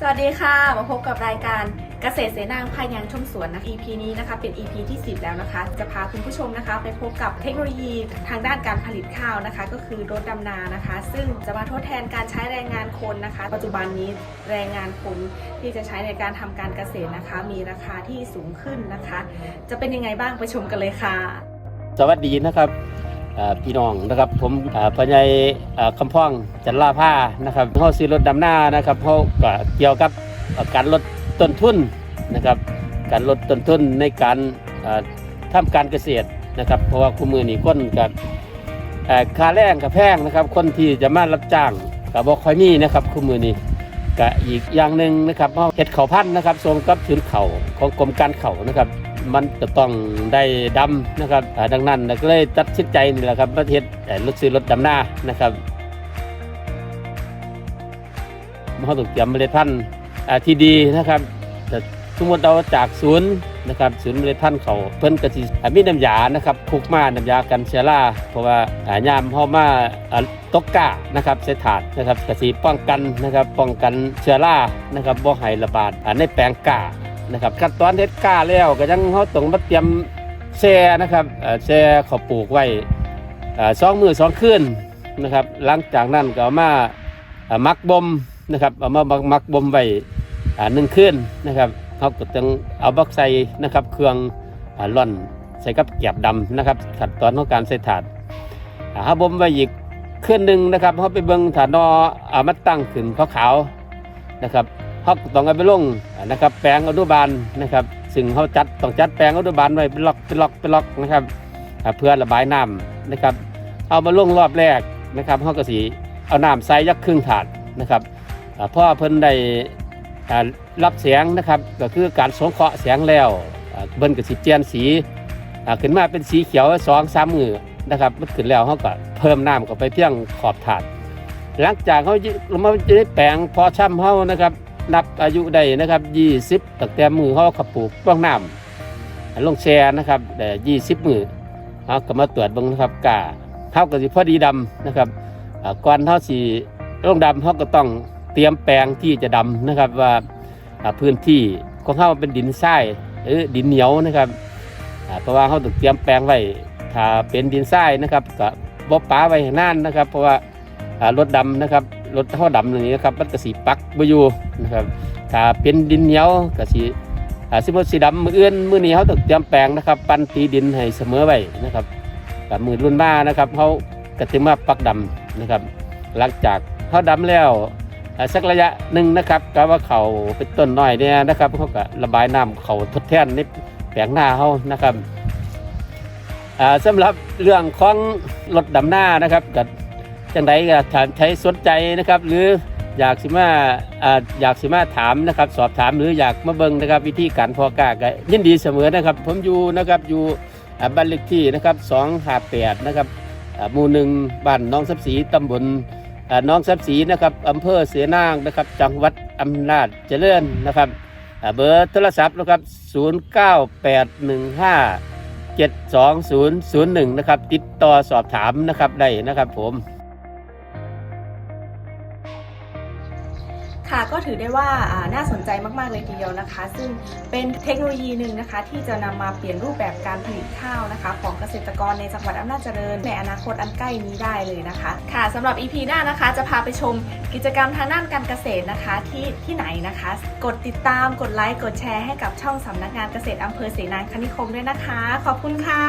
สวัสดีค่ะ มาพบกับรายการเกษตรเสนางพายังชมสวนนะ EP นี้นะคะเป็น EP ที่ 10 แล้วนะคะ จะพาคุณผู้ชมนะคะ ไปพบกับเทคโนโลยีทางด้านการผลิตข้าวนะคะ ก็คือรถดำนานะคะ ซึ่งจะมาทดแทนการใช้แรงงานคนนะคะ ปัจจุบันนี้แรงงานคนที่จะใช้ในการทำการเกษตรนะคะ มีราคาที่สูงขึ้นนะคะ จะเป็นยังไงบ้างไปชมกันเลยค่ะ สวัสดีนะครับ พี่น้องนะครับผมพญายคำพ่องจันลาผ้านะครับเขาซื้อรถดำหน้านะครับเขาก็เกี่ยวกับการลดต้นทุนนะครับการลดต้นทุนในการอ่าทำการเกษตรนะครับเพราะว่าคู่มือนี่คนกับอ่าค่าแรงกับแพงนะครับ คนที่จะมารับจ้างกับบ่ค่อยมีนะครับคู่มือนี้ก็อีกอย่างหนึ่งนะครับเขาเห็ดเขาพันธุ์นะครับส่งกับศูนเขาของกรมการเขานะครับ มันจะต้องได้ดำนะครับดังนั้นก็เลยตัดสินใจนี่แหละครับประเทศรถซื้อรถดำหน้านะครับเราต้องเตรียมเมล็ดพันธุ์ที่ดีนะครับแต่สมมติเราจากศูนย์นะครับศูนย์เมล็ดพันธุ์เขาเพิ่นกระสิอ่มีน้ำยานะครับคลุกมาน้ำยากันเชื้อราเพราะว่าอ่ายามเฮามาตกกะนะครับใส่ถาดนะครับกระสิป้องกันนะครับป้องกันเชื้อรานะครับบ่ให้ระบาดอ่าในแปลงกะ นะครับขั้นตอนเฮ็ดกล้าแล้วก็ยังเขาต้องมาเตรียมแช่นะครับแช่ขาวปลูกไว้เอ่อสองมือสองคืนนะครับ หลังจากนั้นก็เอามาเอ่อมักบ่มนะครับเอามามักมักบ่มไว้หนึ่งคืนนะครับเขาก็ต้องเอาบักใส่นะครับ เครื่องอ่าร่อนใส่กับแกบดำนะครับขั้นตอนของการใส่ถาดอ่าเขาบ่มไว้อีกคืนหนึ่งนะครับเขาไปเบิ่งถาดนอเอามาตั้งขึ้นขาวๆนะครับ เขาต้องเอาไปลงนะครับ แปลงอนุบาลนะครับ ซึ่งเขาจัดต้องจัดแปลงอนุบาลไว้เป็นล็อกเป็นล็อกเป็นล็อกนะครับเพื่อระบายน้ำนะครับ เอามาลงรอบแรกนะครับเขาก็สีเอาน้ำใส่ยักครึ่งถาดนะครับอ่าเพราะว่าเพิ่นได้อ่ารับแสงนะครับก็คือการสงเคราะห์แสงแล้วเบิ่นก็สิเปลี่ยนสีขึ้นมาเป็นสีเขียวสองสามมือนะครับมันขึ้นแล้วเขาก็เพิ่มน้ำเข้าไปเพียงขอบถาด หลังจากเขาลงมาจะได้แปลงพอช่ำเขานะครับ นับอายุได้นะครับยี่สิบตั้งแต่มือเขาขับปลูกบ้องน้ำลงแชร์นะครับแต่ยี่สิบมือเขาก็มาตรวจบ้างนะครับกาเท่ากับสิพอดีดำนะครับก่อนเท่าสีลงดำเขาก็ต้องเตรียมแปลงที่จะดำนะครับว่าพื้นที่ของเขาเป็นดินทรายหรือดินเหนียวนะครับเพราะว่าเขาต้องเตรียมแปลงไว้ถ้าเป็นดินทรายนะครับก็บ่ป้าไว้ให้นานนะครับ เพราะว่ารถดำนะครับ รถท่าดำอย่างนี้นะครับมันก็สีปักบอยู่นะครับถ้าเป็นดินเหนียวก็สีอ่าสิบสีดำมืออื่นมือนี้เขาต้องเตรียมแปลงนะครับปั้นตีดินให้เสมอไว้นะครับกับมือรุ่นมานะครับเขาก็จะมาปักดำนะครับ หลังจากเขาดำแล้วสักระยะหนึ่งนะครับก็ว่าเขาเป็นต้นน้อยเนี่ยนะครับเขาก็ระบายน้ำเขาทดแทนในแปลงหน้าเขานะครับอ่าสำหรับเรื่องของรถดำหน้านะครับกับ จังใดก็ถามใช้สนใจนะครับ หรืออยากสิมาอ่าอยากสิมาถามนะครับ สอบถามหรืออยากมาเบิ่งนะครับ วิธีการพอกล้าก็ยินดีเสมอนะครับ ผมอยู่นะครับอยู่อ่าบ้านเลขที่นะครับ258นะครับอ่าหมู่หนึ่งบ้านน้องสับสีตำบลอ่าน้องสับสีนะครับอำเภอเสนางนะครับ จังหวัดอำนาจเจริญนะครับอ่าเบอร์โทรศัพท์นะครับ0981572001นะครับติดต่อสอบถามนะครับได้นะครับผม ก็ถือได้ว่าน่าสนใจมากๆเลยทีเดียวนะคะ ซึ่งเป็นเทคโนโลยีหนึ่งนะคะ ที่จะนำมาเปลี่ยนรูปแบบการผลิตข้าวนะคะ ของเกษตรกรในจังหวัดอำนาจเจริญ ในอนาคตอันใกล้นี้ได้เลยนะคะค่ะสำหรับ EP หน้านะคะ จะพาไปชมกิจกรรมทางด้านการเกษตรนะคะที่ที่ไหนนะคะ กดติดตามกดไลค์กดแชร์ให้กับช่องสำนักงานเกษตรอำเภอเสนางคณิคมด้วยนะคะ ขอบคุณค่ะ